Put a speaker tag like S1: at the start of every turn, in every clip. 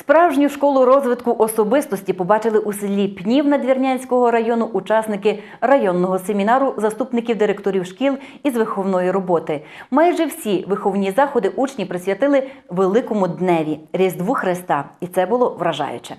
S1: Справжню школу розвитку особистості побачили у селі Пнів Надвірнянського району учасники районного семінару заступників директорів шкіл із виховної роботи. Майже всі виховні заходи учні присвятили Великому дневі Різдву Христа, і це було вражаюче.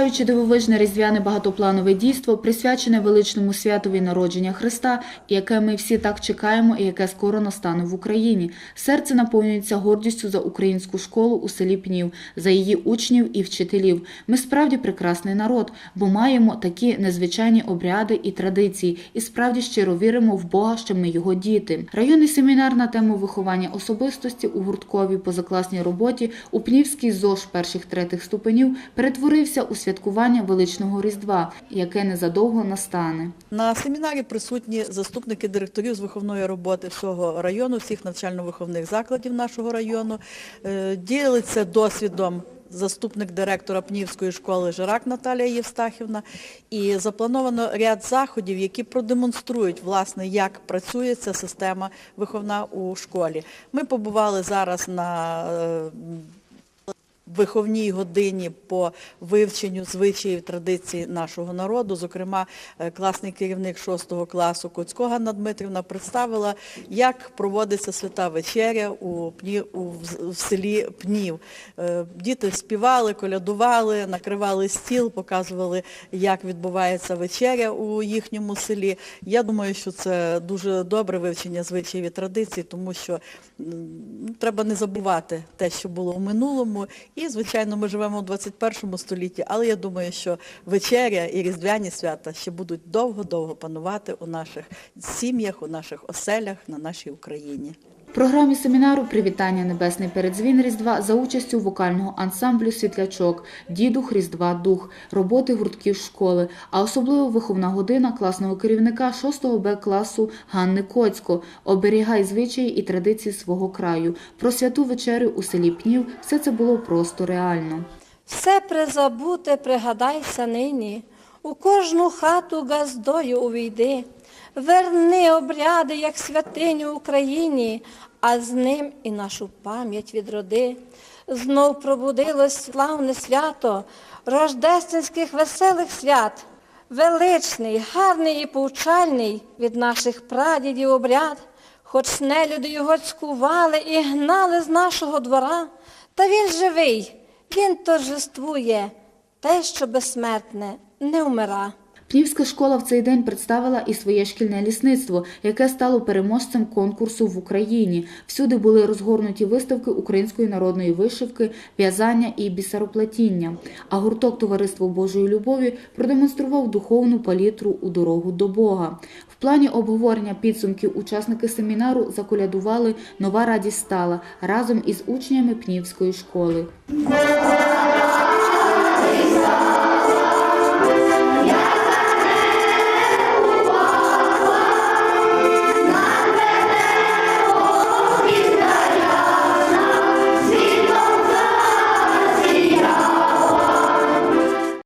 S2: Спостерігаючи дивовижне різдвяне багатопланове дійство, присвячене величному святові народження Христа, яке ми всі так чекаємо і яке скоро настане в Україні, серце наповнюється гордістю за українську школу у селі Пнів, за її учнів і вчителів. Ми справді прекрасний народ, бо маємо такі незвичайні обряди і традиції, і справді щиро віримо в Бога, що ми його діти. Районний семінар на тему виховання особистості у гуртковій позакласній роботі у Пнівський ЗОЖ перших третіх ступенів перетворився у святкування величного різдва, яке незадовго настане.
S3: На семінарі присутні заступники директорів з виховної роботи всього району, всіх навчально-виховних закладів нашого району. Е, Ділиться досвідом заступник директора Пнівської школи Жирак Наталія Євстахівна. І заплановано ряд заходів, які продемонструють, власне, як працює ця система виховна у школі. Ми побували зараз на е, виховній годині по вивченню звичаїв традицій нашого народу. Зокрема, е, класний керівник 6 класу Коцько Ганна Дмитрівна представила, як проводиться свята вечеря у, Пні, у, в селі Пнів. Е, Діти співали, колядували, накривали стіл, показували, як відбувається вечеря у їхньому селі. Я думаю, що це дуже добре вивчення звичаїв і традицій, тому що треба не забувати те, що було в минулому. І, звичайно, ми живемо у 21 столітті, але я думаю, що вечеря і різдвяні свята ще будуть довго-довго панувати у наших сім'ях, у наших оселях, на нашій Україні.
S2: В програмі семінару Привітання Небесний передзвін Різдва за участю вокального ансамблю Світлячок, Дідух Різдва Дух, роботи гуртків школи, а особливо виховна година класного керівника 6 Б класу Ганни Коцько Оберігай звичаї і традиції свого краю. Про святу вечерю у селі Пнів все це було просто реально.
S4: Все призабуте пригадайся нині, у кожну хату газдою увійди, верни обряди, як святиню Україні, а з ним і нашу пам'ять відроди. Знов пробудилось славне свято рождественських веселих свят, величний, гарний і повчальний від наших прадідів обряд, хоч нелюди його цькували і гнали з нашого двора, та він живий. Він торжествує те, що безсмертне, не вмира.
S2: Пнівська школа в цей день представила і своє шкільне лісництво, яке стало переможцем конкурсу в Україні. Всюди були розгорнуті виставки української народної вишивки, в'язання і бісероплетіння. А гурток Товариство Божої любові продемонстрував духовну палітру у дорогу до Бога. В плані обговорення підсумків учасники семінару заколядували Нова радість стала разом із учнями Пнівської школи.